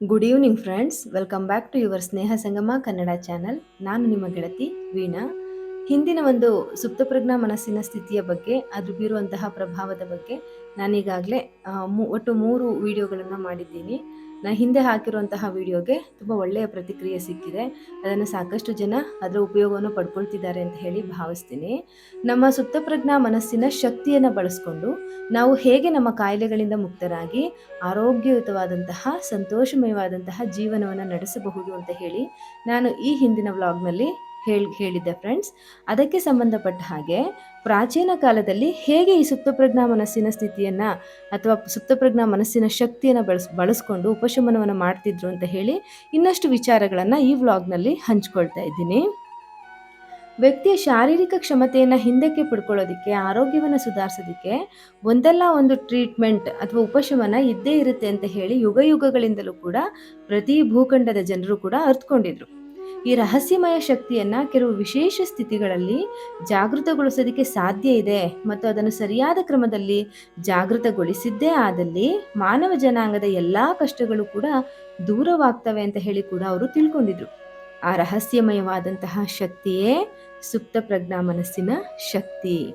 Good evening friends welcome back to your Sneha Sangama Kannada channel ನಾನು ನಿಮ್ಮ ಗೆಳತಿ ವೀಣಾ ಹಿಂದಿನ ಒಂದು ಸುಪ್ತಪ್ರಜ್ಞಾ ಮನಸ್ಸಿನ ಸ್ಥಿತಿಯ ಬಗ್ಗೆ, ಅದು ಬೀರುವಂತಹ ಪ್ರಭಾವದ ಬಗ್ಗೆ ನಾನೀಗಾಗಲೇ ಒಟ್ಟು ಮೂರು ವಿಡಿಯೋಗಳನ್ನು ಮಾಡಿದ್ದೀನಿ. ನಾ ಹಿಂದೆ ಹಾಕಿರುವಂತಹ ವಿಡಿಯೋಗೆ ತುಂಬ ಒಳ್ಳೆಯ ಪ್ರತಿಕ್ರಿಯೆ ಸಿಕ್ಕಿದೆ. ಅದನ್ನು ಸಾಕಷ್ಟು ಜನ ಅದರ ಉಪಯೋಗವನ್ನು ಪಡ್ಕೊಳ್ತಿದ್ದಾರೆ ಅಂತ ಹೇಳಿ ಭಾವಿಸ್ತೀನಿ. ನಮ್ಮ ಸುಪ್ತಪ್ರಜ್ಞಾ ಮನಸ್ಸಿನ ಶಕ್ತಿಯನ್ನು ಬಳಸ್ಕೊಂಡು ನಾವು ಹೇಗೆ ನಮ್ಮ ಕಾಯಿಲೆಗಳಿಂದ ಮುಕ್ತರಾಗಿ, ಆರೋಗ್ಯಯುತವಾದಂತಹ, ಸಂತೋಷಮಯವಾದಂತಹ ಜೀವನವನ್ನು ನಡೆಸಬಹುದು ಅಂತ ಹೇಳಿ ನಾನು ಈ ಹಿಂದಿನ ವ್ಲಾಗ್ನಲ್ಲಿ ಹೇಳಿ, ಹೇಳಿದ್ದೆ ಫ್ರೆಂಡ್ಸ್ ಅದಕ್ಕೆ ಸಂಬಂಧಪಟ್ಟ ಹಾಗೆ ಪ್ರಾಚೀನ ಕಾಲದಲ್ಲಿ ಹೇಗೆ ಈ ಸುಪ್ತಪ್ರಜ್ಞಾ ಮನಸ್ಸಿನ ಸ್ಥಿತಿಯನ್ನು ಅಥವಾ ಸುಪ್ತಪ್ರಜ್ಞಾ ಮನಸ್ಸಿನ ಶಕ್ತಿಯನ್ನು ಬಳಸ್, ಬಳಸ್ಕೊಂಡು ಉಪಶಮನವನ್ನು ಮಾಡ್ತಿದ್ರು ಅಂತ ಹೇಳಿ ಇನ್ನಷ್ಟು ವಿಚಾರಗಳನ್ನು ಈ ವ್ಲಾಗ್ನಲ್ಲಿ ಹಂಚ್ಕೊಳ್ತಾ ಇದ್ದೀನಿ. ವ್ಯಕ್ತಿಯ ಶಾರೀರಿಕ ಕ್ಷಮತೆಯನ್ನು ಹಿಂದಕ್ಕೆ ಪಡ್ಕೊಳ್ಳೋದಕ್ಕೆ, ಆರೋಗ್ಯವನ್ನು ಸುಧಾರಿಸೋದಕ್ಕೆ ಒಂದಲ್ಲ ಒಂದು ಟ್ರೀಟ್ಮೆಂಟ್ ಅಥವಾ ಉಪಶಮನ ಇದ್ದೇ ಇರುತ್ತೆ ಅಂತ ಹೇಳಿ ಯುಗ ಯುಗಗಳಿಂದಲೂ ಕೂಡ ಪ್ರತಿ ಭೂಖಂಡದ ಜನರು ಕೂಡ ಅರ್ಥಕೊಂಡಿದ್ರು ಈ ರಹಸ್ಯಮಯ ಶಕ್ತಿಯನ್ನ ಕೆಲವು ವಿಶೇಷ ಸ್ಥಿತಿಗಳಲ್ಲಿ ಜಾಗೃತಗೊಳಿಸೋದಕ್ಕೆ ಸಾಧ್ಯ ಇದೆ. ಮತ್ತು ಅದನ್ನು ಸರಿಯಾದ ಕ್ರಮದಲ್ಲಿ ಜಾಗೃತಗೊಳಿಸಿದ್ದೇ ಆದಲ್ಲಿ ಮಾನವ ಜನಾಂಗದ ಎಲ್ಲಾ ಕಷ್ಟಗಳು ಕೂಡ ದೂರವಾಗ್ತವೆ ಅಂತ ಹೇಳಿ ಕೂಡ ಅವರು ತಿಳ್ಕೊಂಡಿದ್ರು. ಆ ರಹಸ್ಯಮಯವಾದಂತಹ ಶಕ್ತಿಯೇ ಸುಪ್ತ ಪ್ರಜ್ಞಾ ಮನಸ್ಸಿನ ಶಕ್ತಿ.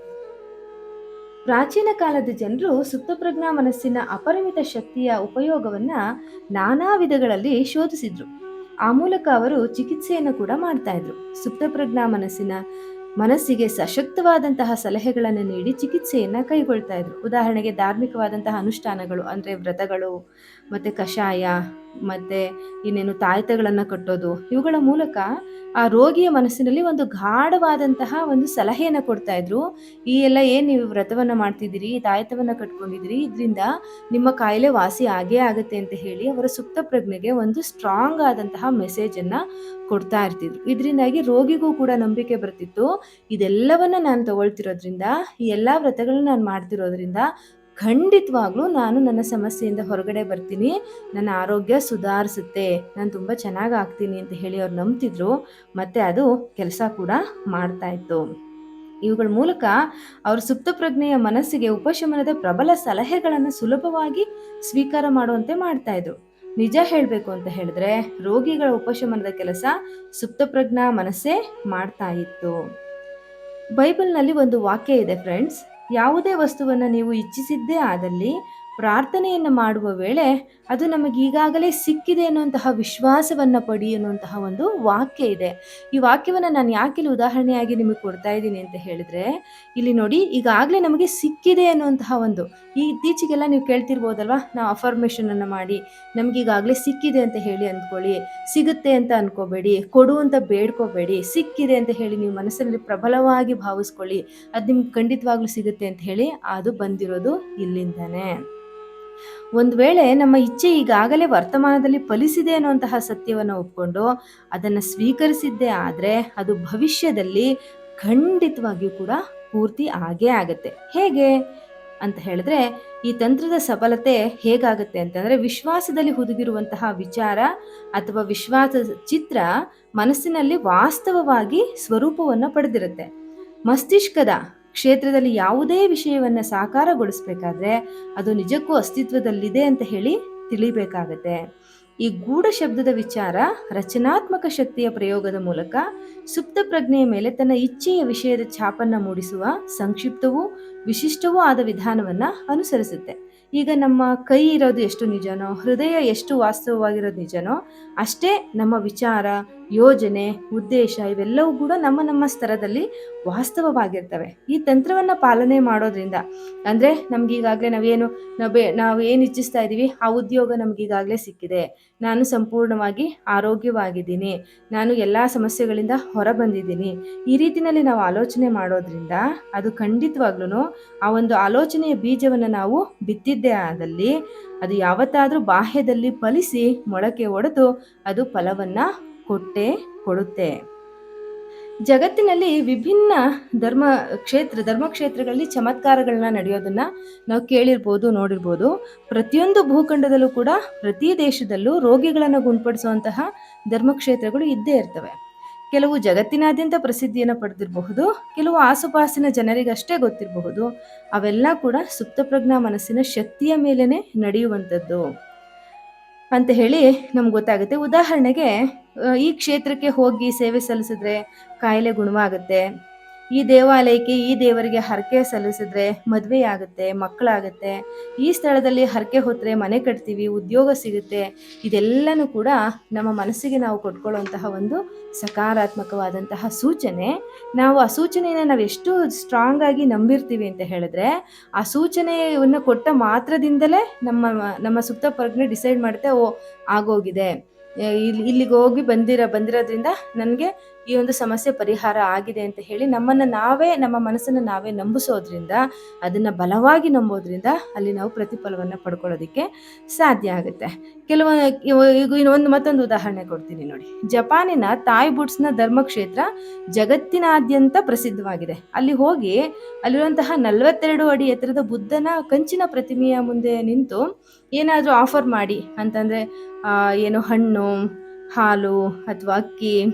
ಪ್ರಾಚೀನ ಕಾಲದ ಜನರು ಸುಪ್ತಪ್ರಜ್ಞಾ ಮನಸ್ಸಿನ ಅಪರಿಮಿತ ಶಕ್ತಿಯ ಉಪಯೋಗವನ್ನ ನಾನಾ ವಿಧಗಳಲ್ಲಿ ಶೋಧಿಸಿದ್ರು. ಆ ಮೂಲಕ ಅವರು ಚಿಕಿತ್ಸೆಯನ್ನು ಕೂಡ ಮಾಡ್ತಾ ಇದ್ರು. ಸುಪ್ತಪ್ರಜ್ಞಾ ಮನಸ್ಸಿನ ಮನಸ್ಸಿಗೆ ಸಶಕ್ತವಾದಂತಹ ಸಲಹೆಗಳನ್ನು ನೀಡಿ ಚಿಕಿತ್ಸೆಯನ್ನು ಕೈಗೊಳ್ತಾ ಇದ್ರು. ಉದಾಹರಣೆಗೆ ಧಾರ್ಮಿಕವಾದಂತಹ ಅನುಷ್ಠಾನಗಳು, ಅಂದರೆ ವ್ರತಗಳು ಮತ್ತೆ ಕಷಾಯ, ಮತ್ತು ಇನ್ನೇನು ತಾಯ್ತಗಳನ್ನು ಕಟ್ಟೋದು, ಇವುಗಳ ಮೂಲಕ ಆ ರೋಗಿಯ ಮನಸ್ಸಿನಲ್ಲಿ ಒಂದು ಗಾಢವಾದಂತಹ ಒಂದು ಸಲಹೆಯನ್ನು ಕೊಡ್ತಾ ಇದ್ರು. ಈ ಎಲ್ಲ ಏನು ನೀವು ವ್ರತವನ್ನು ಮಾಡ್ತಿದ್ದೀರಿ ತಾಯ್ತವನ್ನು ಕಟ್ಕೊಂಡಿದ್ದೀರಿ, ಇದರಿಂದ ನಿಮ್ಮ ಕಾಯಿಲೆ ವಾಸಿ ಆಗೇ ಆಗುತ್ತೆ ಅಂತ ಹೇಳಿ ಅವರ ಸುಪ್ತ ಪ್ರಜ್ಞೆಗೆ ಒಂದು ಸ್ಟ್ರಾಂಗ್ ಆದಂತಹ ಮೆಸೇಜನ್ನು ಕೊಡ್ತಾ ಇರ್ತಿದ್ರು. ಇದರಿಂದಾಗಿ ರೋಗಿಗೂ ಕೂಡ ನಂಬಿಕೆ ಬರ್ತಿತ್ತು. ಇದೆಲ್ಲವನ್ನು ನಾನು ತಗೊಳ್ತಿರೋದ್ರಿಂದ, ಈ ಎಲ್ಲ ವ್ರತಗಳನ್ನ ನಾನು ಮಾಡ್ತಿರೋದ್ರಿಂದ ಖಂಡಿತವಾಗ್ಲೂ ನಾನು ನನ್ನ ಸಮಸ್ಯೆಯಿಂದ ಹೊರಗಡೆ ಬರ್ತೀನಿ. ನನ್ನ ಆರೋಗ್ಯ ಸುಧಾರಿಸುತ್ತೆ. ನಾನು ತುಂಬ ಚೆನ್ನಾಗಿ ಆಗ್ತೀನಿ ಅಂತ ಹೇಳಿ ಅವ್ರು ನಂಬ್ತಿದ್ರು. ಮತ್ತೆ ಅದು ಕೆಲಸ ಕೂಡ ಮಾಡ್ತಾ ಇತ್ತು. ಇವುಗಳ ಮೂಲಕ ಅವ್ರ ಸುಪ್ತ ಪ್ರಜ್ಞೆಯ ಮನಸ್ಸಿಗೆ ಉಪಶಮನದ ಪ್ರಬಲ ಸಲಹೆಗಳನ್ನು ಸುಲಭವಾಗಿ ಸ್ವೀಕಾರ ಮಾಡುವಂತೆ ಮಾಡ್ತಾ ಇದ್ರು. ನಿಜ ಹೇಳಬೇಕು ಅಂತ ಹೇಳಿದ್ರೆ ರೋಗಿಗಳ ಉಪಶಮನದ ಕೆಲಸ ಸುಪ್ತಪ್ರಜ್ಞಾ ಮನಸ್ಸೇ ಮಾಡ್ತಾ ಇತ್ತು. ಬೈಬಲ್ನಲ್ಲಿ ಒಂದು ವಾಕ್ಯ ಇದೆ ಫ್ರೆಂಡ್ಸ್ ಯಾವುದೇ ವಸ್ತುವನ್ನು ನೀವು ಇಚ್ಛಿಸಿದ್ದೇ ಆದಲ್ಲಿ ಪ್ರಾರ್ಥನೆಯನ್ನು ಮಾಡುವ ವೇಳೆ ಅದು ನಮಗೆ ಈಗಾಗಲೇ ಸಿಕ್ಕಿದೆ ಅನ್ನುವಂತಹ ವಿಶ್ವಾಸವನ್ನು ಪಡಿ ಅನ್ನುವಂತಹ ಒಂದು ವಾಕ್ಯ ಇದೆ. ಈ ವಾಕ್ಯವನ್ನು ನಾನು ಯಾಕೆ ಇಲ್ಲಿ ಉದಾಹರಣೆಯಾಗಿ ನಿಮಗೆ ಕೊಡ್ತಾ ಇದ್ದೀನಿ ಅಂತ ಹೇಳಿದ್ರೆ, ಇಲ್ಲಿ ನೋಡಿ, ಈಗಾಗಲೇ ನಮಗೆ ಸಿಕ್ಕಿದೆ ಅನ್ನುವಂತಹ ಒಂದು, ಈ ಇತ್ತೀಚೆಗೆಲ್ಲ ನೀವು ಕೇಳ್ತಿರ್ಬೋದಲ್ವಾ? ನಾವು ಅಫರ್ಮೇಷನ್ ಅನ್ನು ಮಾಡಿ, ನಮ್ಗೆ ಈಗಾಗಲೇ ಸಿಕ್ಕಿದೆ ಅಂತ ಹೇಳಿ ಅಂದ್ಕೊಳ್ಳಿ, ಸಿಗುತ್ತೆ ಅಂತ ಅನ್ಕೋಬೇಡಿ, ಕೊಡು ಅಂತ ಬೇಡ್ಕೋಬೇಡಿ, ಸಿಕ್ಕಿದೆ ಅಂತ ಹೇಳಿ ನೀವು ಮನಸ್ಸಿನಲ್ಲಿ ಪ್ರಬಲವಾಗಿ ಭಾವಿಸ್ಕೊಳ್ಳಿ, ಅದು ನಿಮ್ಗೆ ಖಂಡಿತವಾಗ್ಲೂ ಸಿಗುತ್ತೆ ಅಂತ ಹೇಳಿ, ಅದು ಬಂದಿರೋದು ಇಲ್ಲಿಂದಾನೆ. ಒಂದು ವೇಳೆ ನಮ್ಮ ಇಚ್ಛೆ ಈಗಾಗಲೇ ವರ್ತಮಾನದಲ್ಲಿ ಫಲಿಸಿದೆ ಅನ್ನುವಂತಹ ಸತ್ಯವನ್ನು ಒಪ್ಕೊಂಡು ಅದನ್ನು ಸ್ವೀಕರಿಸಿದ್ದೇ ಆದರೆ ಅದು ಭವಿಷ್ಯದಲ್ಲಿ ಖಂಡಿತವಾಗಿಯೂ ಕೂಡ ಪೂರ್ತಿ ಆಗೇ ಆಗತ್ತೆ. ಹೇಗೆ ಅಂತ ಹೇಳಿದ್ರೆ ಈ ತಂತ್ರದ ಸಫಲತೆ ಹೇಗಾಗುತ್ತೆ ಅಂತಂದ್ರೆ ವಿಶ್ವಾಸದಲ್ಲಿ ಹುದುಗಿರುವಂತಹ ವಿಚಾರ ಅಥವಾ ವಿಶ್ವಾಸ ಚಿತ್ರ ಮನಸ್ಸಿನಲ್ಲಿ ವಾಸ್ತವವಾಗಿ ಸ್ವರೂಪವನ್ನು ಪಡೆದಿರುತ್ತೆ. ಮಸ್ತಿಷ್ಕದ ಕ್ಷೇತ್ರದಲ್ಲಿ ಯಾವುದೇ ವಿಷಯವನ್ನು ಸಾಕಾರಗೊಳಿಸ್ಬೇಕಾದ್ರೆ ಅದು ನಿಜಕ್ಕೂ ಅಸ್ತಿತ್ವದಲ್ಲಿದೆ ಅಂತ ಹೇಳಿ ತಿಳಿಬೇಕಾಗತ್ತೆ. ಈ ಗೂಢ ಶಬ್ದದ ವಿಚಾರ ರಚನಾತ್ಮಕ ಶಕ್ತಿಯ ಪ್ರಯೋಗದ ಮೂಲಕ ಸುಪ್ತ ಪ್ರಜ್ಞೆಯ ಮೇಲೆ ತನ್ನ ಇಚ್ಛೆಯ ವಿಷಯದ ಛಾಪನ್ನ ಮೂಡಿಸುವ ಸಂಕ್ಷಿಪ್ತವೂ ವಿಶಿಷ್ಟವೂ ಆದ ವಿಧಾನವನ್ನ ಅನುಸರಿಸುತ್ತೆ. ಈಗ ನಮ್ಮ ಕೈ ಇರೋದು ಎಷ್ಟು ನಿಜನೋ, ಹೃದಯ ಎಷ್ಟು ವಾಸ್ತವವಾಗಿರೋದು ನಿಜನೋ, ಅಷ್ಟೇ ನಮ್ಮ ವಿಚಾರ ಯೋಜನೆ, ಉದ್ದೇಶ ಇವೆಲ್ಲವೂ ಕೂಡ ನಮ್ಮ ನಮ್ಮ ಸ್ತರದಲ್ಲಿ ವಾಸ್ತವವಾಗಿರ್ತವೆ. ಈ ತಂತ್ರವನ್ನು ಪಾಲನೆ ಮಾಡೋದ್ರಿಂದ. ಅಂದರೆ ನಮಗೀಗಾಗಲೇ ನಾವೇನು, ನಾವು ನಾವು ಏನು ಇಚ್ಛಿಸ್ತಾ ಇದ್ದೀವಿ ಆ ಉದ್ಯೋಗ ನಮ್ಗೆ ಈಗಾಗಲೇ ಸಿಕ್ಕಿದೆ. ನಾನು ಸಂಪೂರ್ಣವಾಗಿ ಆರೋಗ್ಯವಾಗಿದ್ದೀನಿ. ನಾನು ಎಲ್ಲ ಸಮಸ್ಯೆಗಳಿಂದ ಹೊರ ಬಂದಿದ್ದೀನಿ ಈ ರೀತಿಯಲ್ಲಿ ನಾವು ಆಲೋಚನೆ ಮಾಡೋದ್ರಿಂದ ಅದು ಖಂಡಿತವಾಗ್ಲೂ ಆ ಒಂದು ಆಲೋಚನೆಯ ಬೀಜವನ್ನು ನಾವು ಬಿತ್ತಿದ್ದೇ ಆದಲ್ಲಿ ಅದು ಯಾವತ್ತಾದರೂ ಬಾಹ್ಯದಲ್ಲಿ ಫಲಿಸಿ ಮೊಳಕೆ ಒಡೆದು ಅದು ಫಲವನ್ನು ಕೊಟ್ಟೆ ಕೊಡುತ್ತೆ. ಜಗತ್ತಿನಲ್ಲಿ ವಿಭಿನ್ನ ಧರ್ಮ ಕ್ಷೇತ್ರ, ಧರ್ಮಕ್ಷೇತ್ರಗಳಲ್ಲಿ ಚಮತ್ಕಾರಗಳನ್ನ ನಡೆಯೋದನ್ನ ನಾವು ಕೇಳಿರ್ಬೋದು, ನೋಡಿರ್ಬೋದು. ಪ್ರತಿಯೊಂದು ಭೂಖಂಡದಲ್ಲೂ ಕೂಡ ಪ್ರತಿ ದೇಶದಲ್ಲೂ ರೋಗಿಗಳನ್ನು ಗುಣಪಡಿಸುವಂತಹ ಧರ್ಮಕ್ಷೇತ್ರಗಳು ಇದ್ದೇ ಇರ್ತವೆ. ಕೆಲವು ಜಗತ್ತಿನಾದ್ಯಂತ ಪ್ರಸಿದ್ಧಿಯನ್ನು ಪಡೆದಿರಬಹುದು, ಕೆಲವು ಆಸುಪಾಸಿನ ಜನರಿಗಷ್ಟೇ ಗೊತ್ತಿರಬಹುದು. ಅವೆಲ್ಲ ಕೂಡ ಸುಪ್ತಪ್ರಜ್ಞಾ ಮನಸ್ಸಿನ ಶಕ್ತಿಯ ಮೇಲೇ ನಡೆಯುವಂಥದ್ದು. ಅಂತ ಹೇಳಿ ನಮ್ಗೆ ಗೊತ್ತಾಗುತ್ತೆ. ಉದಾಹರಣೆಗೆ ಈ ಕ್ಷೇತ್ರಕ್ಕೆ ಹೋಗಿ ಸೇವೆ ಸಲ್ಲಿಸಿದ್ರೆ ಕಾಯಿಲೆ ಗುಣವಾಗುತ್ತೆ. ಈ ದೇವಾಲಯಕ್ಕೆ ಈ ದೇವರಿಗೆ ಹರಕೆ ಸಲ್ಲಿಸಿದ್ರೆ ಮದುವೆ ಆಗುತ್ತೆ ಮಕ್ಕಳಾಗುತ್ತೆ. ಈ ಸ್ಥಳದಲ್ಲಿ ಹರಕೆ ಹೊತ್ತರೆ ಮನೆ ಕಟ್ತೀವಿ, ಉದ್ಯೋಗ ಸಿಗುತ್ತೆ. ಇದೆಲ್ಲನೂ ಕೂಡ ನಮ್ಮ ಮನಸ್ಸಿಗೆ ನಾವು ಕೊಟ್ಕೊಳ್ಳುವಂತಹ ಒಂದು ಸಕಾರಾತ್ಮಕವಾದಂತಹ ಸೂಚನೆ. ನಾವು ಆ ಸೂಚನೆಯನ್ನು ನಾವು ಎಷ್ಟು ಸ್ಟ್ರಾಂಗ್ ಆಗಿ ನಂಬಿರ್ತೀವಿ ಅಂತ ಹೇಳಿದ್ರೆ, ಆ ಸೂಚನೆಯನ್ನು ಕೊಟ್ಟ ಮಾತ್ರದಿಂದಲೇ ನಮ್ಮ ನಮ್ಮ ಸುಪ್ತ ಪ್ರಜ್ಞೆ ಡಿಸೈಡ್ ಮಾಡುತ್ತೆ ಓ, ಆಗೋಗಿದೆ. ಇಲ್ಲಿ, ಇಲ್ಲಿಗೆ ಹೋಗಿ ಬಂದಿರ, ಬಂದಿರೋದ್ರಿಂದ ನನಗೆ ಈ ಒಂದು ಸಮಸ್ಯೆ ಪರಿಹಾರ ಆಗಿದೆ ಅಂತ ಹೇಳಿ ನಮ್ಮನ್ನು ನಾವೇ, ನಮ್ಮ ಮನಸ್ಸನ್ನು ನಾವೇ ನಂಬಿಸೋದ್ರಿಂದ, ಅದನ್ನು ಬಲವಾಗಿ ನಂಬೋದ್ರಿಂದ ಅಲ್ಲಿ ನಾವು ಪ್ರತಿಫಲವನ್ನು ಪಡ್ಕೊಳ್ಳೋದಕ್ಕೆ ಸಾಧ್ಯ ಆಗುತ್ತೆ. ಕೆಲವು ಇವ- ಈಗ ಇನ್ನೊಂದು ಮತ್ತೊಂದು ಉದಾಹರಣೆ ಕೊಡ್ತೀನಿ ನೋಡಿ. ಜಪಾನಿನ ತಾಯ್ ಬುಟ್ಸ್ನ ಧರ್ಮಕ್ಷೇತ್ರ ಜಗತ್ತಿನಾದ್ಯಂತ ಪ್ರಸಿದ್ಧವಾಗಿದೆ. ಅಲ್ಲಿ ಹೋಗಿ ಅಲ್ಲಿರುವಂತಹ ನಲವತ್ತೆರಡು ಅಡಿ ಎತ್ತರದ ಬುದ್ಧನ ಕಂಚಿನ ಪ್ರತಿಮೆಯ ಮುಂದೆ ನಿಂತು ಏನಾದರೂ ಆಫರ್ ಮಾಡಿ ಅಂತಂದರೆ ಏನು ಹಣ್ಣು, ಹಾಲು ಅಥವಾ ಅಕ್ಕಿ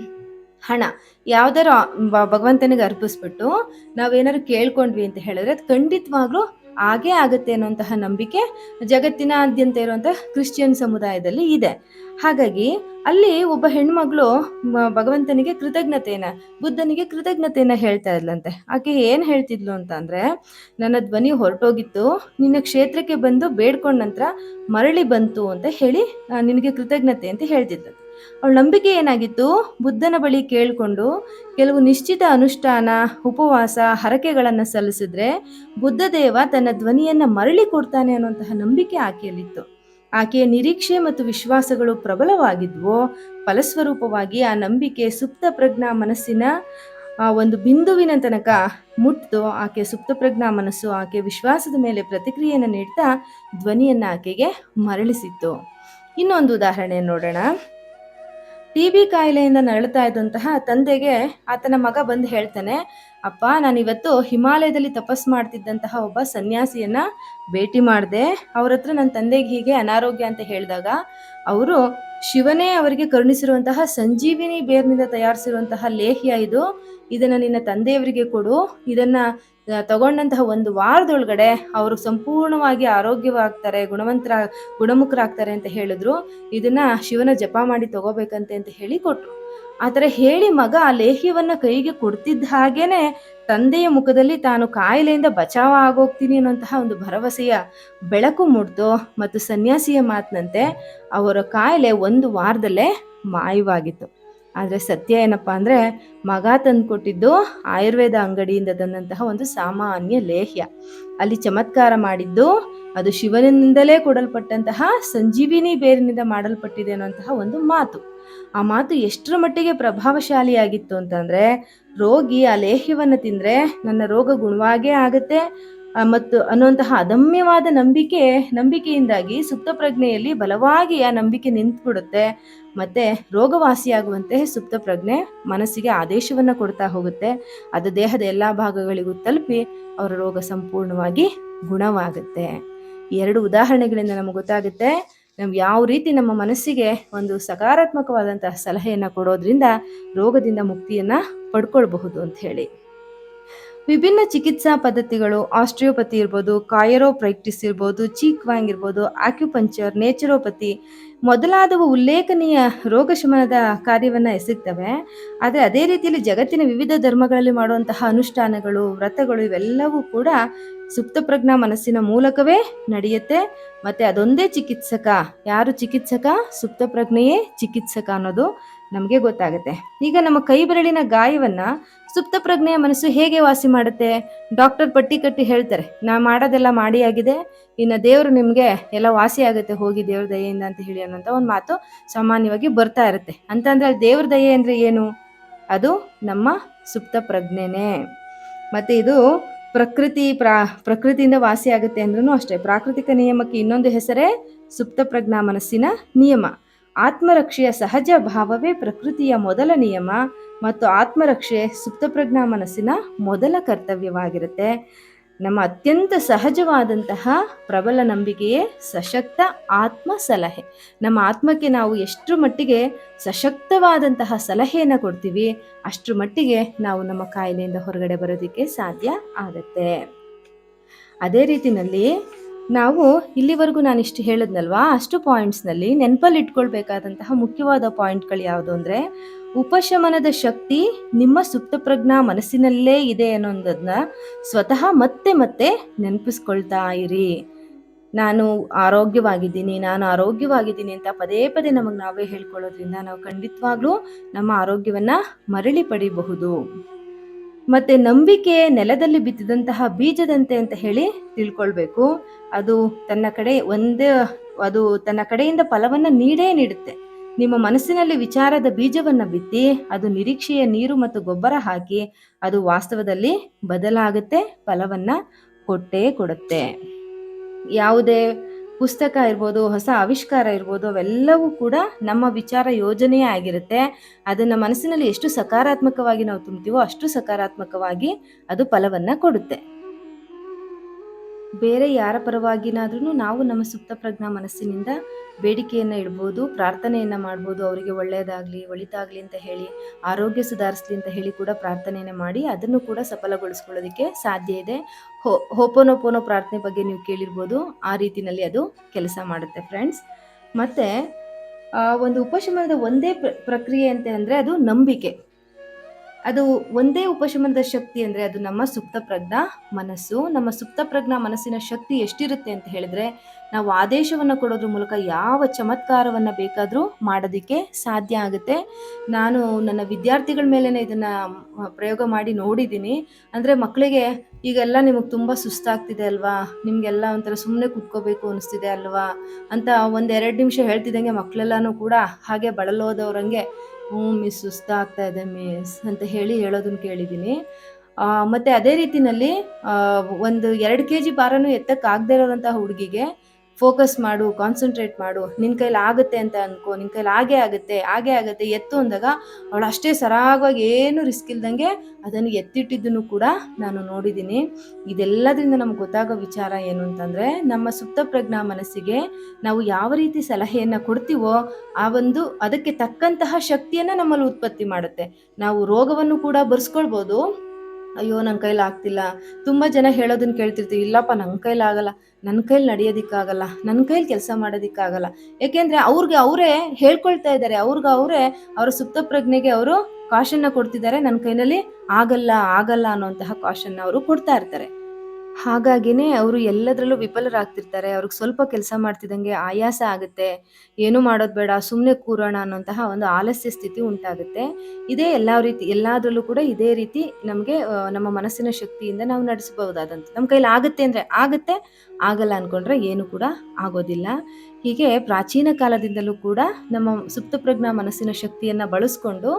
ಹಣ. ಯಾವ್ದಾರು ಭಗವಂತನಿಗೆ ಅರ್ಪಿಸ್ಬಿಟ್ಟು ನಾವೇನಾದ್ರು ಕೇಳ್ಕೊಂಡ್ವಿ ಅಂತ ಹೇಳಿದ್ರೆ ಖಂಡಿತವಾಗ್ಲೂ ಆಗೇ ಆಗುತ್ತೆ ಅನ್ನುವಂತಹ ನಂಬಿಕೆ ಜಗತ್ತಿನಾದ್ಯಂತ ಇರುವಂತಹ ಕ್ರಿಶ್ಚಿಯನ್ ಸಮುದಾಯದಲ್ಲಿ ಇದೆ. ಹಾಗಾಗಿ ಅಲ್ಲಿ ಒಬ್ಬ ಹೆಣ್ಮಗಳು ಭಗವಂತನಿಗೆ ಕೃತಜ್ಞತೆಯನ್ನ ಬುದ್ಧನಿಗೆ ಕೃತಜ್ಞತೆಯನ್ನ ಹೇಳ್ತಾ ಇದ್ಲಂತೆ. ಆಕೆ ಏನು ಹೇಳ್ತಿದ್ಲು ಅಂತ ಅಂದ್ರೆ, ನನ್ನ ಧ್ವನಿ ಹೊರಟೋಗಿತ್ತು, ನಿನ್ನ ಕ್ಷೇತ್ರಕ್ಕೆ ಬಂದು ಬೇಡ್ಕೊಂಡ ನಂತರ ಮರಳಿ ಬಂತು ಅಂತ ಹೇಳಿ ನಿನಗೆ ಕೃತಜ್ಞತೆ ಅಂತ ಹೇಳ್ತಿದ್ಲು. ಅವಳ ನಂಬಿಕೆ ಏನಾಗಿತ್ತು? ಬುದ್ಧನ ಬಳಿ ಕೇಳಿಕೊಂಡು ಕೆಲವು ನಿಶ್ಚಿತ ಅನುಷ್ಠಾನ, ಉಪವಾಸ, ಹರಕೆಗಳನ್ನು ಸಲ್ಲಿಸಿದ್ರೆ ಬುದ್ಧದೇವ ತನ್ನ ಧ್ವನಿಯನ್ನ ಮರಳಿ ಕೊಡ್ತಾನೆ ಅನ್ನುವಂತಹ ನಂಬಿಕೆ ಆಕೆಯಲ್ಲಿತ್ತು. ಆಕೆಯ ನಿರೀಕ್ಷೆ ಮತ್ತು ವಿಶ್ವಾಸಗಳು ಪ್ರಬಲವಾಗಿದ್ವು, ಫಲಸ್ವರೂಪವಾಗಿ ಆ ನಂಬಿಕೆ ಸುಪ್ತ ಪ್ರಜ್ಞಾ ಮನಸ್ಸಿನ, ಆ ಒಂದು ಬಿಂದುವಿನ ತನಕ ಮುಟ್ಟಿತು ಆಕೆ ಸುಪ್ತ ಪ್ರಜ್ಞಾ ಮನಸ್ಸು, ಆಕೆ ವಿಶ್ವಾಸದ ಮೇಲೆ ಪ್ರತಿಕ್ರಿಯೆಯನ್ನು ನೀಡ್ತಾ ಧ್ವನಿಯನ್ನು ಆಕೆಗೆ ಮರಳಿಸಿತ್ತು. ಇನ್ನೊಂದು ಉದಾಹರಣೆ ನೋಡೋಣ. ಟಿ ಬಿ ಕಾಯಿಲೆಯಿಂದ ನರಳುತ್ತಾ ಇದ್ದಂತಹ ತಂದೆಗೆ ಆತನ ಮಗ ಬಂದು ಹೇಳ್ತಾನೆ, ಅಪ್ಪ, ನಾನಿವತ್ತು ಹಿಮಾಲಯದಲ್ಲಿ ತಪಸ್ ಮಾಡ್ತಿದ್ದಂತಹ ಒಬ್ಬ ಸನ್ಯಾಸಿಯನ್ನ ಭೇಟಿ ಮಾಡಿದೆ. ಅವ್ರ ಹತ್ರ ನನ್ನ ತಂದೆಗೆ ಹೀಗೆ ಅನಾರೋಗ್ಯ ಅಂತ ಹೇಳಿದಾಗ, ಅವರು ಶಿವನೇ ಅವರಿಗೆ ಕರುಣಿಸಿರುವಂತಹ ಸಂಜೀವಿನಿ ಬೇರ್ನಿಂದ ತಯಾರಿಸಿರುವಂತಹ ಲೇಹ್ಯ ಇದು. ಇದನ್ನ ನಿನ್ನ ತಂದೆಯವರಿಗೆ ಕೊಡು. ಇದನ್ನ ತಗೊಂಡಂತಹ ಒಂದು ವಾರದೊಳಗಡೆ ಅವರು ಸಂಪೂರ್ಣವಾಗಿ ಆರೋಗ್ಯವಾಗ್ತಾರೆ, ಗುಣವಂತರ, ಗುಣಮುಖರಾಗ್ತಾರೆ ಅಂತ ಹೇಳಿದ್ರು. ಇದನ್ನ ಶಿವನ ಜಪ ಮಾಡಿ ತಗೋಬೇಕಂತೆ ಅಂತ ಹೇಳಿ ಕೊಟ್ಟರು ಆ ಥರ ಹೇಳಿ ಮಗ ಆ ಲೇಹ್ಯವನ್ನು ಕೈಗೆ ಕೊಡ್ತಿದ್ದ ಹಾಗೇನೆ ತಂದೆಯ ಮುಖದಲ್ಲಿ ತಾನು ಕಾಯಿಲೆಯಿಂದ ಬಚಾವ ಆಗೋಗ್ತೀನಿ ಅನ್ನೋಂತಹ ಒಂದು ಭರವಸೆಯ ಬೆಳಕು ಮೂಡ್ತು ಮತ್ತು ಸನ್ಯಾಸಿಯ ಮಾತಿನಂತೆ ಅವರ ಕಾಯಿಲೆ ಒಂದು ವಾರದಲ್ಲೇ ಮಾಯವಾಗಿತ್ತು. ಆದರೆ ಸತ್ಯ ಏನಪ್ಪ ಅಂದರೆ ಮಗ ತಂದುಕೊಟ್ಟಿದ್ದು ಆಯುರ್ವೇದ ಅಂಗಡಿಯಿಂದ ತಂದಂತಹ ಒಂದು ಸಾಮಾನ್ಯ ಲೇಹ್ಯ. ಅಲ್ಲಿ ಚಮತ್ಕಾರ ಮಾಡಿದ್ದು ಅದು ಶಿವನಿಂದಲೇ ಕೊಡಲ್ಪಟ್ಟಂತಹ ಸಂಜೀವಿನಿ ಬೇರಿನಿಂದ ಮಾಡಲ್ಪಟ್ಟಿದೆ ಅನ್ನುವಂತಹ ಒಂದು ಮಾತು. ಆ ಮಾತು ಎಷ್ಟರ ಮಟ್ಟಿಗೆ ಪ್ರಭಾವಶಾಲಿಯಾಗಿತ್ತು ಅಂತಂದರೆ ರೋಗಿ ಆ ಲೇಹ್ಯವನ್ನು ತಿಂದರೆ ನನ್ನ ರೋಗ ಗುಣವಾಗೇ ಆಗುತ್ತೆ ಮತ್ತು ಅನ್ನುವಂತಹ ಅದಮ್ಯವಾದ ನಂಬಿಕೆ ನಂಬಿಕೆಯಿಂದಾಗಿ ಸುಪ್ತ ಪ್ರಜ್ಞೆಯಲ್ಲಿ ಬಲವಾಗಿ ಆ ನಂಬಿಕೆ ನಿಂತ್ಬಿಡುತ್ತೆ ಮತ್ತೆ ರೋಗವಾಸಿಯಾಗುವಂತೆ ಸುಪ್ತ ಪ್ರಜ್ಞೆ ಮನಸ್ಸಿಗೆ ಆದೇಶವನ್ನ ಕೊಡ್ತಾ ಹೋಗುತ್ತೆ. ಅದು ದೇಹದ ಎಲ್ಲಾ ಭಾಗಗಳಿಗೂ ತಲುಪಿ ಅವರ ರೋಗ ಸಂಪೂರ್ಣವಾಗಿ ಗುಣವಾಗುತ್ತೆ. ಎರಡು ಉದಾಹರಣೆಗಳಿಂದ ನಮಗೆ ಗೊತ್ತಾಗುತ್ತೆ ನಾವು ಯಾವ ರೀತಿ ನಮ್ಮ ಮನಸ್ಸಿಗೆ ಒಂದು ಸಕಾರಾತ್ಮಕವಾದಂತಹ ಸಲಹೆಯನ್ನು ಕೊಡೋದ್ರಿಂದ ರೋಗದಿಂದ ಮುಕ್ತಿಯನ್ನ ಪಡ್ಕೊಳ್ಬಹುದು ಅಂತ ಹೇಳಿ. ವಿಭಿನ್ನ ಚಿಕಿತ್ಸಾ ಪದ್ಧತಿಗಳು ಆಸ್ಟ್ರಿಯೋಪತಿ ಇರ್ಬೋದು, ಕಾಯರೋಪ್ರೈಕ್ಟಿಸ್ ಇರ್ಬೋದು, ಚೀಕ್ ವಾಂಗ್ ಇರ್ಬೋದು ಆಕ್ಯುಪಂಚರ್ ನೇಚರೋಪತಿ ಮೊದಲಾದವು ಉಲ್ಲೇಖನೀಯ ರೋಗಶಮನದ ಕಾರ್ಯವನ್ನು ಎಸಗ್ತವೆ. ಆದರೆ ಅದೇ ರೀತಿಯಲ್ಲಿ ಜಗತ್ತಿನ ವಿವಿಧ ಧರ್ಮಗಳಲ್ಲಿ ಮಾಡುವಂತಹ ಅನುಷ್ಠಾನಗಳು, ವ್ರತಗಳು ಇವೆಲ್ಲವೂ ಕೂಡ ಸುಪ್ತಪ್ರಜ್ಞಾ ಮನಸ್ಸಿನ ಮೂಲಕವೇ ನಡೆಯುತ್ತೆ. ಮತ್ತೆ ಅದೊಂದೇ ಚಿಕಿತ್ಸಕ. ಯಾರು ಚಿಕಿತ್ಸಕ? ಸುಪ್ತಪ್ರಜ್ಞೆಯೇ ಚಿಕಿತ್ಸಕ ಅನ್ನೋದು. ನಮಗೆ ಗೊತ್ತಾಗುತ್ತೆ. ಈಗ ನಮ್ಮ ಕೈ ಬೆರಳಿನ ಗಾಯವನ್ನ ಸುಪ್ತ ಪ್ರಜ್ಞೆಯ ಮನಸ್ಸು ಹೇಗೆ ವಾಸಿ ಮಾಡುತ್ತೆ? ಡಾಕ್ಟರ್ ಪಟ್ಟಿ ಕಟ್ಟಿ ಹೇಳ್ತಾರೆ, ನಾ ಮಾಡೋದೆಲ್ಲ ಮಾಡಿ ಆಗಿದೆ, ಇನ್ನು ದೇವರು ನಿಮಗೆ ಎಲ್ಲ ವಾಸಿ ಆಗುತ್ತೆ, ಹೋಗಿ ದೇವ್ರ ದಯೆಯಿಂದ ಅಂತ ಹೇಳಿ ಅನ್ನೋಂಥ ಒಂದು ಮಾತು ಸಾಮಾನ್ಯವಾಗಿ ಬರ್ತಾ ಇರುತ್ತೆ. ಅಂತಂದ್ರೆ ಅಲ್ಲಿ ದೇವ್ರ ದಯೆ ಅಂದರೆ ಏನು? ಅದು ನಮ್ಮ ಸುಪ್ತ ಪ್ರಜ್ಞೆನೇ. ಮತ್ತೆ ಇದು ಪ್ರಕೃತಿ ಪ್ರಾ, ಪ್ರಕೃತಿಯಿಂದ ವಾಸಿ ಆಗುತ್ತೆ ಅಂದ್ರೂ ಅಷ್ಟೇ. ಪ್ರಾಕೃತಿಕ ನಿಯಮಕ್ಕೆ ಇನ್ನೊಂದು ಹೆಸರೇ ಸುಪ್ತ ಪ್ರಜ್ಞಾ ಮನಸ್ಸಿನ ನಿಯಮ. ಆತ್ಮರಕ್ಷೆಯ ಸಹಜ ಭಾವವೇ ಪ್ರಕೃತಿಯ ಮೊದಲ ನಿಯಮ ಮತ್ತು ಆತ್ಮರಕ್ಷೆ ಸುಪ್ತಪ್ರಜ್ಞಾ ಮನಸ್ಸಿನ ಮೊದಲ ಕರ್ತವ್ಯವಾಗಿರುತ್ತೆ. ನಮ್ಮ ಅತ್ಯಂತ ಸಹಜವಾದಂತಹ ಪ್ರಬಲ ನಂಬಿಕೆಯೇ ಸಶಕ್ತ ಆತ್ಮ ಸಲಹೆ. ನಮ್ಮ ಆತ್ಮಕ್ಕೆ ನಾವು ಎಷ್ಟು ಮಟ್ಟಿಗೆ ಸಶಕ್ತವಾದಂತಹ ಸಲಹೆಯನ್ನು ಕೊಡ್ತೀವಿ ಅಷ್ಟರ ಮಟ್ಟಿಗೆ ನಾವು ನಮ್ಮ ಕಾಯಿಲೆಯಿಂದ ಹೊರಗಡೆ ಬರೋದಕ್ಕೆ ಸಾಧ್ಯ ಆಗತ್ತೆ. ಅದೇ ರೀತಿನಲ್ಲಿ ನಾವು ಇಲ್ಲಿವರೆಗೂ ನಾನು ಇಷ್ಟು ಹೇಳಿದ್ನಲ್ವಾ? ಅಷ್ಟು ಪಾಯಿಂಟ್ಸ್ನಲ್ಲಿ ನೆನಪಲ್ಲಿ ಇಟ್ಕೊಳ್ಬೇಕಾದಂತಹ ಮುಖ್ಯವಾದ ಪಾಯಿಂಟ್ಗಳು ಯಾವುದು ಅಂದರೆ, ಉಪಶಮನದ ಶಕ್ತಿ ನಿಮ್ಮ ಸುಪ್ತಪ್ರಜ್ಞಾ ಮನಸ್ಸಿನಲ್ಲೇ ಇದೆ ಅನ್ನೋದನ್ನ ಸ್ವತಃ ಮತ್ತೆ ಮತ್ತೆ ನೆನಪಿಸ್ಕೊಳ್ತಾ ಇರಿ. ನಾನು ಆರೋಗ್ಯವಾಗಿದ್ದೀನಿ ನಾನು ಆರೋಗ್ಯವಾಗಿದ್ದೀನಿ ಅಂತ ಪದೇ ಪದೇ ನಮಗೆ ನಾವೇ ಹೇಳ್ಕೊಳ್ಳೋದ್ರಿಂದ ನಾವು ಖಂಡಿತವಾಗ್ಲೂ ನಮ್ಮ ಆರೋಗ್ಯವನ್ನ ಮರಳಿ ಪಡಿಬಹುದು. ಮತ್ತೆ ನಂಬಿಕೆ ನೆಲದಲ್ಲಿ ಬಿತ್ತಿದಂತಹ ಬೀಜದಂತೆ ಅಂತ ಹೇಳಿ ತಿಳ್ಕೊಳ್ಬೇಕು. ಅದು ತನ್ನ ಕಡೆ ಒಂದೇ, ಅದು ತನ್ನ ಕಡೆಯಿಂದ ಫಲವನ್ನ ನೀಡೇ ನೀಡುತ್ತೆ. ನಿಮ್ಮ ಮನಸ್ಸಿನಲ್ಲಿ ವಿಚಾರದ ಬೀಜವನ್ನ ಬಿತ್ತಿ, ಅದು ನಿರೀಕ್ಷೆಯ ನೀರು ಮತ್ತು ಗೊಬ್ಬರ ಹಾಕಿ, ಅದು ವಾಸ್ತವದಲ್ಲಿ ಬದಲಾಗುತ್ತೆ, ಫಲವನ್ನ ಕೊಟ್ಟೇ ಕೊಡುತ್ತೆ. ಯಾವುದೇ ಪುಸ್ತಕ ಇರ್ಬೋದು, ಹೊಸ ಆವಿಷ್ಕಾರ ಇರ್ಬೋದು, ಅವೆಲ್ಲವೂ ಕೂಡ ನಮ್ಮ ವಿಚಾರ ಯೋಜನೆಯೇ ಆಗಿರುತ್ತೆ. ಅದನ್ನು ಮನಸ್ಸಿನಲ್ಲಿ ಎಷ್ಟು ಸಕಾರಾತ್ಮಕವಾಗಿ ನಾವು ತುಂಬ್ತೀವೋ ಅಷ್ಟು ಸಕಾರಾತ್ಮಕವಾಗಿ ಅದು ಫಲವನ್ನು ಕೊಡುತ್ತೆ. ಬೇರೆ ಯಾರ ಪರವಾಗಿನಾದ್ರೂ ನಾವು ನಮ್ಮ ಸುಪ್ತ ಪ್ರಜ್ಞಾ ಮನಸ್ಸಿನಿಂದ ಬೇಡಿಕೆಯನ್ನು ಇಡ್ಬೋದು, ಪ್ರಾರ್ಥನೆಯನ್ನು ಮಾಡ್ಬೋದು, ಅವರಿಗೆ ಒಳ್ಳೆಯದಾಗಲಿ ಒಳಿತಾಗಲಿ ಅಂತ ಹೇಳಿ, ಆರೋಗ್ಯ ಸುಧಾರಿಸಲಿ ಅಂತ ಹೇಳಿ ಕೂಡ ಪ್ರಾರ್ಥನೆಯನ್ನು ಮಾಡಿ ಅದನ್ನು ಕೂಡ ಸಫಲಗೊಳಿಸ್ಕೊಳ್ಳೋದಕ್ಕೆ ಸಾಧ್ಯ ಇದೆ. ಹೋ, ಹೋಪೋನೋಪೋನೋ ಪ್ರಾರ್ಥನೆ ಬಗ್ಗೆ ನೀವು ಕೇಳಿರ್ಬೋದು, ಆ ರೀತಿಯಲ್ಲಿ ಅದು ಕೆಲಸ ಮಾಡುತ್ತೆ ಫ್ರೆಂಡ್ಸ್. ಮತ್ತು ಒಂದು ಉಪಶಮನದ ಒಂದೇ ಪ್ರಕ್ರಿಯೆ ಅಂತ ಅಂದರೆ ಅದು ನಂಬಿಕೆ. ಅದು ಒಂದೇ ಉಪಶಮನದ ಶಕ್ತಿ ಅಂದರೆ ಅದು ನಮ್ಮ ಸುಪ್ತ ಪ್ರಜ್ಞಾ ಮನಸ್ಸು. ನಮ್ಮ ಸುಪ್ತ ಪ್ರಜ್ಞಾ ಮನಸ್ಸಿನ ಶಕ್ತಿ ಎಷ್ಟಿರುತ್ತೆ ಅಂತ ಹೇಳಿದ್ರೆ ನಾವು ಆದೇಶವನ್ನು ಕೊಡೋದ್ರ ಮೂಲಕ ಯಾವ ಚಮತ್ಕಾರವನ್ನು ಬೇಕಾದರೂ ಮಾಡೋದಕ್ಕೆ ಸಾಧ್ಯ ಆಗುತ್ತೆ. ನಾನು ನನ್ನ ವಿದ್ಯಾರ್ಥಿಗಳ ಮೇಲೇ ಇದನ್ನು ಪ್ರಯೋಗ ಮಾಡಿ ನೋಡಿದ್ದೀನಿ. ಅಂದರೆ ಮಕ್ಕಳಿಗೆ ಈಗೆಲ್ಲ ನಿಮಗೆ ತುಂಬ ಸುಸ್ತಾಗ್ತಿದೆ ಅಲ್ವಾ? ನಿಮಗೆಲ್ಲ ಒಂಥರ ಸುಮ್ಮನೆ ಕುತ್ಕೋಬೇಕು ಅನಿಸ್ತಿದೆ ಅಲ್ವಾ? ಅಂತ ಒಂದು ಎರಡು ನಿಮಿಷ ಹೇಳ್ತಿದ್ದಂಗೆ ಮಕ್ಕಳೆಲ್ಲನೂ ಕೂಡ ಹಾಗೆ ಬಳಲೋದವ್ರಂಗೆ ಹ್ಞೂ ಮಿಸ್ ಸುಸ್ತಾಗ್ತಾ ಇದೆ ಮಿಸ್ ಅಂತ ಹೇಳಿ ಹೇಳೋದನ್ನ ಕೇಳಿದ್ದೀನಿ. ಮತ್ತು ಅದೇ ರೀತಿಯಲ್ಲಿ ಒಂದು ಎರಡು ಕೆ ಜಿ ಭಾರನೂ ಎತ್ತಕ್ಕಾಗದೇ ಇರೋವಂಥ ಹುಡುಗಿಗೆ ಫೋಕಸ್ ಮಾಡು ಕಾನ್ಸಂಟ್ರೇಟ್ ಮಾಡು. ನಿನ್ನ ಕೈಲಿ ಆಗುತ್ತೆ ಅಂತ ಅನ್ಕೋ ನಿನ್ನ ಕೈಲಿ ಆಗೇ ಆಗುತ್ತೆ ಆಗೇ ಆಗುತ್ತೆ, ಎತ್ತು ಅಂದಾಗ ಅವಳು ಅಷ್ಟೇ ಸರಾಗವಾಗಿ ಏನು ರಿಸ್ಕ್ ಇಲ್ದಂಗೆ ಅದನ್ನು ಎತ್ತಿಟ್ಟಿದ್ದನ್ನು ಕೂಡ ನಾನು ನೋಡಿದ್ದೀನಿ. ಇದೆಲ್ಲದರಿಂದ ನಮ್ಗೆ ಗೊತ್ತಾಗೋ ವಿಚಾರ ಏನು ಅಂತಂದರೆ, ನಮ್ಮ ಸುಪ್ತ ಪ್ರಜ್ಞಾ ಮನಸ್ಸಿಗೆ ನಾವು ಯಾವ ರೀತಿ ಸಲಹೆಯನ್ನು ಕೊಡ್ತೀವೋ ಆ ಒಂದು ಅದಕ್ಕೆ ತಕ್ಕಂತಹ ಶಕ್ತಿಯನ್ನು ನಮ್ಮಲ್ಲಿ ಉತ್ಪತ್ತಿ ಮಾಡುತ್ತೆ. ನಾವು ರೋಗವನ್ನು ಕೂಡ ಬರ್ಸ್ಕೊಳ್ಬೋದು ಅಯ್ಯೋ ನನ್ನ ಕೈಲಿ ಆಗ್ತಿಲ್ಲ. ತುಂಬ ಜನ ಹೇಳೋದನ್ನ ಕೇಳ್ತಿರ್ತೀವಿ. ಇಲ್ಲಪ್ಪ ನನ್ನ ಕೈಲಿ ಆಗಲ್ಲ. ನನ್ನ ಕೈಲಿ ನಡೆಯೋದಿಕ್ಕಾಗಲ್ಲ. ನನ್ನ ಕೈಲಿ ಕೆಲಸ ಮಾಡೋದಿಕ್ಕಾಗಲ್ಲ. ಏಕೆಂದ್ರೆ ಅವ್ರಿಗೆ ಅವರೇ ಹೇಳ್ಕೊಳ್ತಾ ಇದ್ದಾರೆ ಅವ್ರಿಗೆ ಅವರೇ ಅವರ ಸುಪ್ತ ಪ್ರಜ್ಞೆಗೆ ಅವರು ಕಾಶನ್ನ ಕೊಡ್ತಿದ್ದಾರೆ. ನನ್ನ ಕೈನಲ್ಲಿ ಆಗಲ್ಲ ಆಗಲ್ಲ ಅನ್ನುವಂತಹ ಕಾಶನ್ನ ಅವರು ಕೊಡ್ತಾ ಇರ್ತಾರೆ. ಹಾಗಾಗಿನೇ ಅವರು ಎಲ್ಲದರಲ್ಲೂ ವಿಫಲರಾಗ್ತಿರ್ತಾರೆ. ಅವ್ರಿಗೆ ಸ್ವಲ್ಪ ಕೆಲಸ ಮಾಡ್ತಿದ್ದಂಗೆ ಆಯಾಸ ಆಗುತ್ತೆ. ಏನು ಮಾಡೋದು ಬೇಡ ಸುಮ್ಮನೆ ಕೂರೋಣ ಅನ್ನೋಂತಹ ಒಂದು ಆಲಸ್ಯ ಸ್ಥಿತಿ ಉಂಟಾಗುತ್ತೆ. ಇದೇ ಎಲ್ಲ ರೀತಿ, ಎಲ್ಲದರಲ್ಲೂ ಕೂಡ ಇದೇ ರೀತಿ ನಮಗೆ ನಮ್ಮ ಮನಸ್ಸಿನ ಶಕ್ತಿಯಿಂದ ನಾವು ನಡೆಸಬಹುದಾದಂಥ ನಮ್ಮ ಕೈಲಿ ಆಗುತ್ತೆ ಅಂದರೆ ಆಗುತ್ತೆ, ಆಗಲ್ಲ ಅನ್ಕೊಂಡ್ರೆ ಏನು ಕೂಡ ಆಗೋದಿಲ್ಲ. ಹೀಗೆ ಪ್ರಾಚೀನ ಕಾಲದಿಂದಲೂ ಕೂಡ ನಮ್ಮ ಸುಪ್ತಪ್ರಜ್ಞಾ ಮನಸ್ಸಿನ ಶಕ್ತಿಯನ್ನು ಬಳಸ್ಕೊಂಡು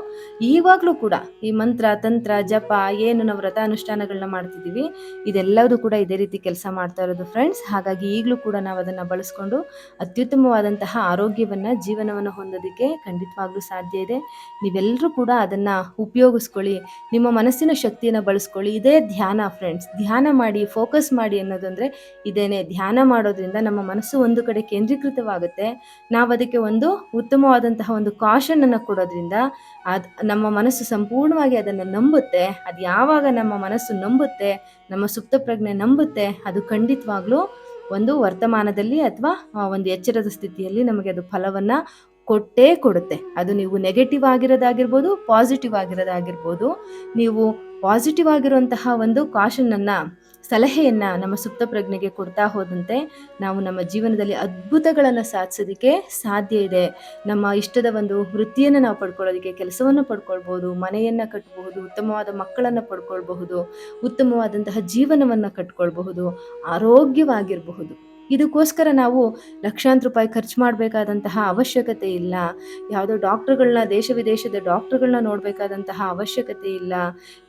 ಈವಾಗಲೂ ಕೂಡ ಈ ಮಂತ್ರ, ತಂತ್ರ, ಜಪ, ಏನು ನಾವು ವ್ರತ ಅನುಷ್ಠಾನಗಳನ್ನ ಮಾಡ್ತಿದ್ದೀವಿ, ಇದೆಲ್ಲದೂ ಕೂಡ ಇದೇ ರೀತಿ ಕೆಲಸ ಮಾಡ್ತಾ ಇರೋದು ಫ್ರೆಂಡ್ಸ್ ಹಾಗಾಗಿ ಈಗಲೂ ಕೂಡ ನಾವು ಅದನ್ನು ಬಳಸ್ಕೊಂಡು ಅತ್ಯುತ್ತಮವಾದಂತಹ ಆರೋಗ್ಯವನ್ನು, ಜೀವನವನ್ನು ಹೊಂದೋದಕ್ಕೆ ಖಂಡಿತವಾಗ್ಲೂ ಸಾಧ್ಯ ಇದೆ. ನೀವೆಲ್ಲರೂ ಕೂಡ ಅದನ್ನು ಉಪಯೋಗಿಸ್ಕೊಳ್ಳಿ, ನಿಮ್ಮ ಮನಸ್ಸಿನ ಶಕ್ತಿಯನ್ನು ಬಳಸ್ಕೊಳ್ಳಿ. ಇದೇ ಧ್ಯಾನ ಫ್ರೆಂಡ್ಸ್ ಧ್ಯಾನ ಮಾಡಿ ಫೋಕಸ್ ಮಾಡಿ ಅನ್ನೋದಂದರೆ ಇದೇನೆ. ಧ್ಯಾನ ಮಾಡೋದ್ರಿಂದ ನಮ್ಮ ಮನಸ್ಸು ಒಂದು ಕಡೆ ಕೇಂದ್ರೀಕೃತ ವಿಪರೀತವಾಗುತ್ತೆ ನಾವು ಅದಕ್ಕೆ ಒಂದು ಉತ್ತಮವಾದಂತಹ ಒಂದು ಕಾಶನನ್ನು ಕೊಡೋದ್ರಿಂದ ಅದು ನಮ್ಮ ಮನಸ್ಸು ಸಂಪೂರ್ಣವಾಗಿ ಅದನ್ನು ನಂಬುತ್ತೆ. ಅದು ಯಾವಾಗ ನಮ್ಮ ಮನಸ್ಸು ನಂಬುತ್ತೆ, ನಮ್ಮ ಸುಪ್ತ ಪ್ರಜ್ಞೆ ನಂಬುತ್ತೆ, ಅದು ಖಂಡಿತವಾಗ್ಲೂ ಒಂದು ವರ್ತಮಾನದಲ್ಲಿ ಅಥವಾ ಒಂದು ಎಚ್ಚರದ ಸ್ಥಿತಿಯಲ್ಲಿ ನಮಗೆ ಅದು ಫಲವನ್ನು ಕೊಟ್ಟೇ ಕೊಡುತ್ತೆ. ಅದು ನೀವು ನೆಗೆಟಿವ್ ಆಗಿರೋದಾಗಿರ್ಬೋದು ಪಾಸಿಟಿವ್ ಆಗಿರೋದಾಗಿರ್ಬೋದು, ನೀವು ಪಾಸಿಟಿವ್ ಆಗಿರುವಂತಹ ಒಂದು ಕಾಶನನ್ನು ಸಲಹೆಯನ್ನು ನಮ್ಮ ಸುಪ್ತ ಪ್ರಜ್ಞೆಗೆ ಕೊಡ್ತಾ ಹೋದಂತೆ ನಾವು ನಮ್ಮ ಜೀವನದಲ್ಲಿ ಅದ್ಭುತಗಳನ್ನು ಸಾಧಿಸೋದಕ್ಕೆ ಸಾಧ್ಯ ಇದೆ. ನಮ್ಮ ಇಷ್ಟದ ಒಂದು ವೃತ್ತಿಯನ್ನು ನಾವು ಪಡ್ಕೊಳ್ಳೋದಕ್ಕೆ, ಕೆಲಸವನ್ನು ಪಡ್ಕೊಳ್ಬೋದು ಮನೆಯನ್ನು ಕಟ್ಟಬಹುದು ಉತ್ತಮವಾದ ಮಕ್ಕಳನ್ನು ಪಡ್ಕೊಳ್ಬಹುದು, ಉತ್ತಮವಾದಂತಹ ಜೀವನವನ್ನು ಕಟ್ಕೊಳ್ಬಹುದು, ಆರೋಗ್ಯವಾಗಿರಬಹುದು. ಇದಕ್ಕೋಸ್ಕರ ನಾವು ಲಕ್ಷಾಂತರ ರೂಪಾಯಿ ಖರ್ಚು ಮಾಡಬೇಕಾದಂತಹ ಅವಶ್ಯಕತೆ ಇಲ್ಲ. ಯಾವುದೋ ಡಾಕ್ಟ್ರುಗಳನ್ನ, ದೇಶ ವಿದೇಶದ ಡಾಕ್ಟ್ರುಗಳನ್ನ ನೋಡಬೇಕಾದಂತಹ ಅವಶ್ಯಕತೆ ಇಲ್ಲ.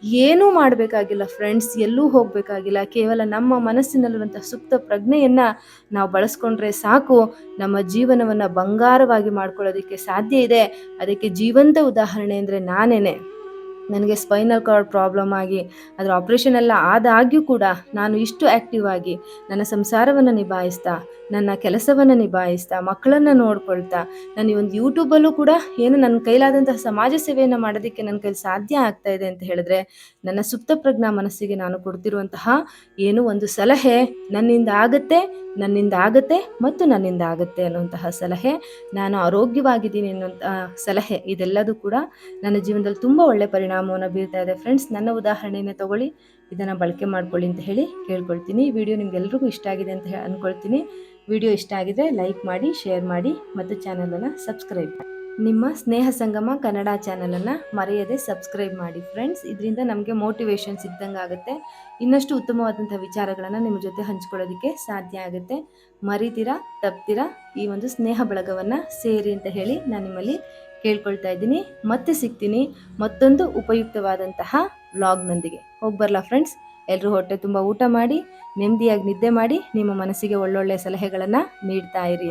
ಏನೂ ಮಾಡಬೇಕಾಗಿಲ್ಲ ಫ್ರೆಂಡ್ಸ್, ಎಲ್ಲೂ ಹೋಗಬೇಕಾಗಿಲ್ಲ. ಕೇವಲ ನಮ್ಮ ಮನಸ್ಸಿನಲ್ಲಿರುವಂಥ ಸುಪ್ತ ಪ್ರಜ್ಞೆಯನ್ನು ನಾವು ಬಳಸ್ಕೊಂಡ್ರೆ ಸಾಕು. ನಮ್ಮ ಜೀವನವನ್ನು ಬಂಗಾರವಾಗಿ ಮಾಡ್ಕೊಳ್ಳೋದಕ್ಕೆ ಸಾಧ್ಯ ಇದೆ. ಅದಕ್ಕೆ ಜೀವಂತ ಉದಾಹರಣೆ ಅಂದರೆ ನಾನೇನೆ. ನನಗೆ ಸ್ಪೈನಲ್ ಕಾರ್ಡ್ ಪ್ರಾಬ್ಲಮ್ ಆಗಿ, ಅದರ ಆಪ್ರೇಷನ್ ಎಲ್ಲ ಆದಾಗ್ಯೂ ಕೂಡ ನಾನು ಇಷ್ಟು ಆ್ಯಕ್ಟಿವ್ ಆಗಿ ನನ್ನ ಸಂಸಾರವನ್ನು ನಿಭಾಯಿಸ್ತಾ ನನ್ನ ಕೆಲಸವನ್ನು ನಿಭಾಯಿಸ್ತಾ, ಮಕ್ಕಳನ್ನು ನೋಡ್ಕೊಳ್ತಾ, ನಾನು ಈ ಒಂದು ಯೂಟ್ಯೂಬಲ್ಲೂ ಕೂಡ ಏನು ನನ್ನ ಕೈಲಾದಂತಹ ಸಮಾಜ ಸೇವೆಯನ್ನು ಮಾಡೋದಕ್ಕೆ ನನ್ನ ಕೈಲಿ ಸಾಧ್ಯ ಆಗ್ತಾ ಇದೆ ಅಂತ ಹೇಳಿದ್ರೆ, ನನ್ನ ಸುಪ್ತ ಪ್ರಜ್ಞಾ ಮನಸ್ಸಿಗೆ ನಾನು ಕೊಡ್ತಿರುವಂತಹ ಏನು ಒಂದು ಸಲಹೆ ನನ್ನಿಂದ ಆಗತ್ತೆ, ನನ್ನಿಂದ ಆಗುತ್ತೆ ಮತ್ತು ನನ್ನಿಂದ ಆಗುತ್ತೆ ಅನ್ನುವಂತಹ ಸಲಹೆ, ನಾನು ಆರೋಗ್ಯವಾಗಿದ್ದೀನಿ ಅನ್ನುವಂತಹ ಸಲಹೆ, ಇದೆಲ್ಲದೂ ಕೂಡ ನನ್ನ ಜೀವನದಲ್ಲಿ ತುಂಬ ಒಳ್ಳೆ ಪರಿಣಾಮವನ್ನು ಬೀರ್ತಾ ಇದೆ. ಫ್ರೆಂಡ್ಸ್ ನನ್ನ ಉದಾಹರಣೆನೇ ತಗೊಳ್ಳಿ. ಇದನ್ನು ಬಳಕೆ ಮಾಡ್ಕೊಳ್ಳಿ ಅಂತ ಹೇಳಿ ಕೇಳ್ಕೊಳ್ತೀನಿ. ವಿಡಿಯೋ ನಿಮ್ಗೆಲ್ರಿಗೂ ಇಷ್ಟ ಆಗಿದೆ ಅಂತ ಹೇಳಿ ಅಂದ್ಕೊಳ್ತೀನಿ ವಿಡಿಯೋ ಇಷ್ಟ ಆಗಿದ್ರೆ ಲೈಕ್ ಮಾಡಿ, ಶೇರ್ ಮಾಡಿ ಮತ್ತು ಚಾನಲನ್ನು ಸಬ್ಸ್ಕ್ರೈಬ್ ನಿಮ್ಮ ಸ್ನೇಹ ಸಂಗಮ ಕನ್ನಡ ಚಾನಲನ್ನು ಮರೆಯದೆ ಸಬ್ಸ್ಕ್ರೈಬ್ ಮಾಡಿ ಫ್ರೆಂಡ್ಸ್. ಇದರಿಂದ ನಮಗೆ ಮೋಟಿವೇಶನ್ ಸಿಗ್ದಂಗೆ ಆಗುತ್ತೆ. ಇನ್ನಷ್ಟು ಉತ್ತಮವಾದಂಥ ವಿಚಾರಗಳನ್ನು ನಿಮ್ಮ ಜೊತೆ ಹಂಚ್ಕೊಳ್ಳೋದಕ್ಕೆ ಸಾಧ್ಯ ಆಗುತ್ತೆ. ಮರಿತೀರಾ, ತಪ್ತೀರಾ ಈ ಒಂದು ಸ್ನೇಹ ಬಳಗವನ್ನು ಸೇರಿ ಅಂತ ಹೇಳಿ ನಾನು ನಿಮ್ಮಲ್ಲಿ ಕೇಳ್ಕೊಳ್ತಾ ಇದ್ದೀನಿ. ಮತ್ತೆ ಸಿಗ್ತೀನಿ. ಮತ್ತೊಂದು ಉಪಯುಕ್ತವಾದಂತಹ ವ್ಲಾಗ್ನೊಂದಿಗೆ ಹೋಗಿ ಬರಲಾ ಫ್ರೆಂಡ್ಸ್ ಎಲ್ಲರೂ ಹೊಟ್ಟೆ ತುಂಬ ಊಟ ಮಾಡಿ ನೆಮ್ಮದಿಯಾಗಿ ನಿದ್ದೆ ಮಾಡಿ, ನಿಮ್ಮ ಮನಸ್ಸಿಗೆ ಒಳ್ಳೊಳ್ಳೆ ಸಲಹೆಗಳನ್ನು ನೀಡ್ತಾ ಇರಿ